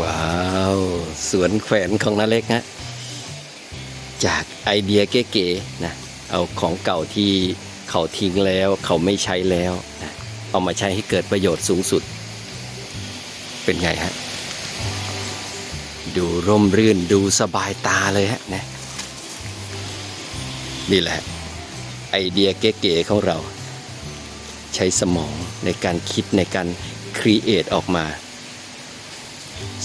ว้าว สวนแขวนของนาเล็กฮะจากไอเดียเก๋ๆนะเอาของเก่าที่เขาทิ้งแล้วเขาไม่ใช้แล้วนะเอามาใช้ให้เกิดประโยชน์สูงสุด เป็นไงฮะ ดูร่มรื่นดูสบายตาเลยฮะนะนี่แหละ ไอเดียเก๋ๆของเรา ใช้สมองในการคิดในการครีเอทออกมา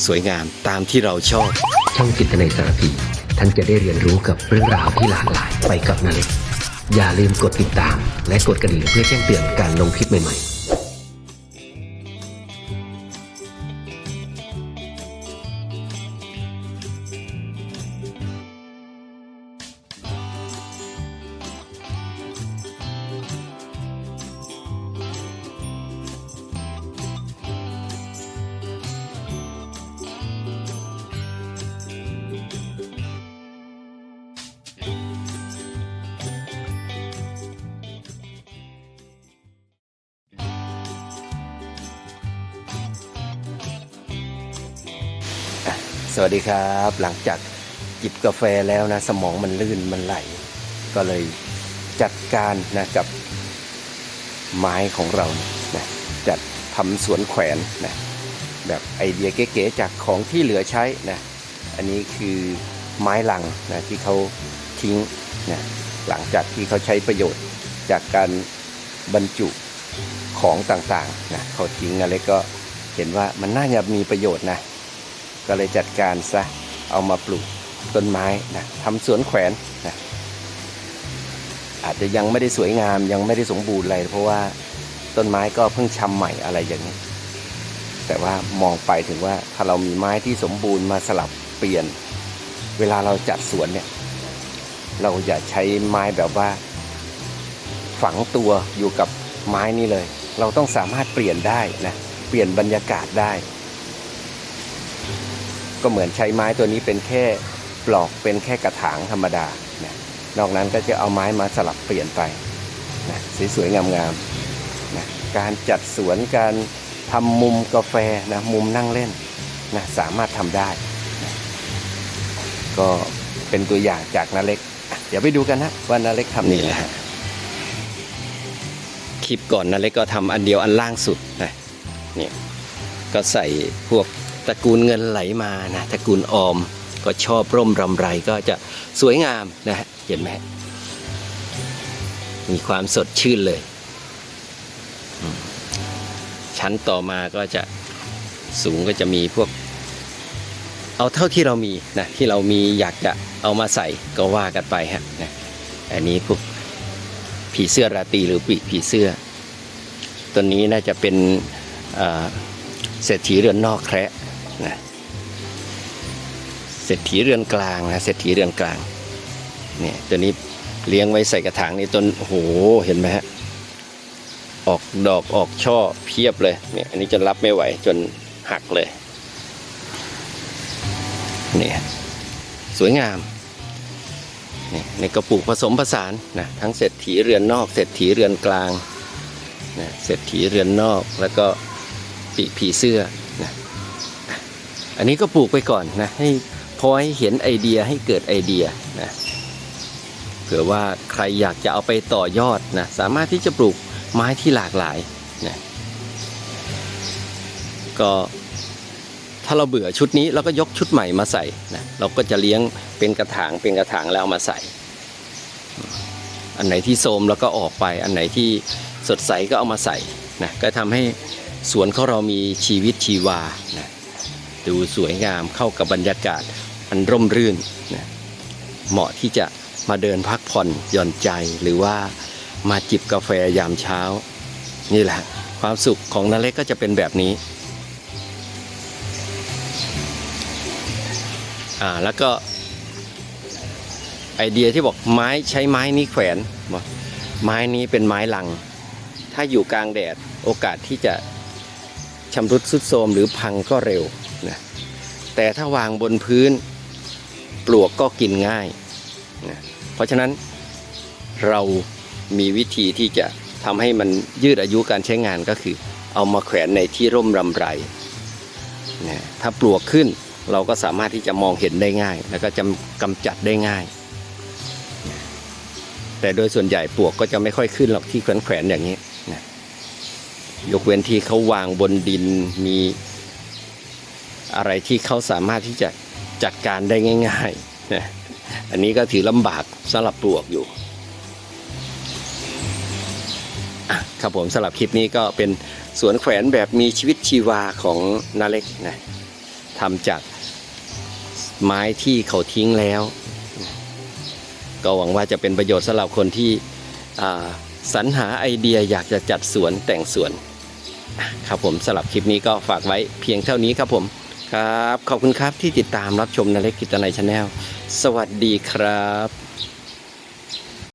สวยงามตามที่เราชอบ ช่องจิตในสารพี ท่านจะได้เรียนรู้กับเรื่องราวที่หลากหลายไปกับนาเล็กอย่าลืมกดติดตาม และกดกระดิ่งเพื่อแจ้งเตือนการลงคลิปใหม่ๆ สวัสดีครับ หลังจากจิบกาแฟแล้วนะ สมองมันลื่นมันไหล ก็เลยจัดการนะกับไม้ของเรานะจัดทำสวนแขวนนะแบบไอเดียเก๋ๆจากของที่เหลือใช้นะอันนี้คือไม้ลังนะที่เขาทิ้งนะหลังจากที่เขาใช้ประโยชน์จากการบรรจุของต่างๆนะเขาทิ้งอะไรก็เห็นว่ามันน่าจะมีประโยชน์นะ ก็เลยจัดการซะเอามาปลูกต้นไม้นะทำสวนแขวนนะอาจจะยังไม่ได้สวยงามยังไม่ได้สมบูรณ์อะไรเพราะว่าต้นไม้ก็เพิ่งชำใหม่อะไรอย่างนี้ แต่ว่ามองไปถึงว่าถ้าเรามีไม้ที่สมบูรณ์มาสลับเปลี่ยน เวลาเราจัดสวนเนี่ยเราอย่าใช้ไม้แบบว่า ฝังตัวอยู่กับไม้นี่เลย เราต้องสามารถเปลี่ยนได้นะเปลี่ยนบรรยากาศได้ ก็เหมือนใช้ไม้ตัวนี้เป็นแค่ปลอกเป็นแค่กระถางธรรมดานะนอกนั้นก็จะเอาไม้มาสลับเปลี่ยนไปนะสวยๆงามๆนะการจัดสวนการทำมุมกาแฟนะมุมนั่งเล่นนะสามารถทำได้นะก็เป็นตัวอย่างจากนาเล็ก เดี๋ยวไปดูกันนะว่านาเล็กทำนี่แหละคลิปก่อนนาเล็กก็ทำอันเดียวอันล่างสุดนะนี่ก็ใส่พวก ตระกูลเงินไหลมานะตระกูลออมก็ชอบร่มรำไรก็จะสวยงามนะฮะเห็นไหมมีความสดชื่นเลย ชั้นต่อมาก็จะสูงก็จะมีพวก เอาเท่าที่เรามีนะที่เรามีอยากจะเอามาใส่ก็ว่ากันไปฮะนะอันนี้พวกผีเสื้อราตรีหรือปีผีเสื้อ ตัวนี้น่าจะเป็นเศรษฐีเรือนนอกแคระ นะเศรษฐีเรือนกลางนะเศรษฐีเรือนกลางเนี่ยตัวนี้เลี้ยงไว้ใส่กระถางนี่ต้นโอ้โหเห็นไหมฮะออกดอกออกช่อเพียบเลยเนี่ยอันนี้จนรับไม่ไหวจนหักเลยเนี่ยสวยงามนี่ในกระปุกผสมผสานนะทั้งเศรษฐีเรือนนอก เศรษฐีเรือนกลางนะเศรษฐีเรือนนอกแล้วก็ปีกผีเสื้อ อันนี้ก็ปลูกไปก่อนนะให้พอให้เห็นไอเดียให้เกิดไอเดียนะเผื่อว่าใครอยากจะเอาไปต่อยอดนะสามารถที่จะปลูกไม้ที่หลากหลายนะก็ถ้าเราเบื่อชุดนี้เราก็ยกชุดใหม่มาใส่นะเราก็จะเลี้ยงเป็นกระถางเป็นกระถางแล้วเอามาใส่ อันไหนที่โทรมเราก็ออกไป อันไหนที่สดใสก็เอามาใส่นะก็ทำให้สวนของเรามีชีวิตชีวานะ ดูสวยงามเข้ากับบรรยากาศอันร่มรื่นนะเหมาะที่จะมาเดินพักผ่อนหย่อนใจหรือว่ามาจิบกาแฟยามเช้า นี่แหละ ความสุขของนาเล็กก็จะเป็นแบบนี้อ่าแล้วก็ไอเดียที่บอกไม้ใช้ไม้นี้แขวนบอกไม้นี้เป็นไม้ลัง ถ้าอยู่กลางแดดโอกาสที่จะชำรุดทรุดโทรมหรือพังก็เร็ว นะแต่ถ้าวางบนพื้นปลวกก็กินง่ายนะเพราะฉะนั้นเรามีวิธีที่จะทำให้มันยืดอายุการใช้งานก็คือ เอามาแขวนในที่ร่มรำไรนี่ยถ้าปลวกขึ้นเราก็สามารถที่จะมองเห็นได้ง่าย แล้วก็จะกำจัดได้ง่าย แต่โดยส่วนใหญ่ปลวกก็จะไม่ค่อยขึ้นหรอกที่แขวนๆอย่างนี้นะยกเว้นที่เขาวางบนดินมี อะไรที่เขาสามารถที่จะจัดการได้ง่ายๆนะอันนี้ก็ถือลำบากสำหรับปลวกอยู่ครับผมสำหรับคลิปนี้ก็เป็นสวนแขวนแบบมีชีวิตชีวาของนาเล็กนะทำจากไม้ที่เขาทิ้งแล้ว ก็หวังว่าจะเป็นประโยชน์สำหรับคนที่สรรหาไอเดียอยากจะจัดสวนแต่งสวน ครับผมสำหรับคลิปนี้ก็ฝากไว้เพียงเท่านี้ครับผม ครับ ขอบคุณครับที่ติดตามรับชมนาเล็กกิตนายชาแนล สวัสดีครับ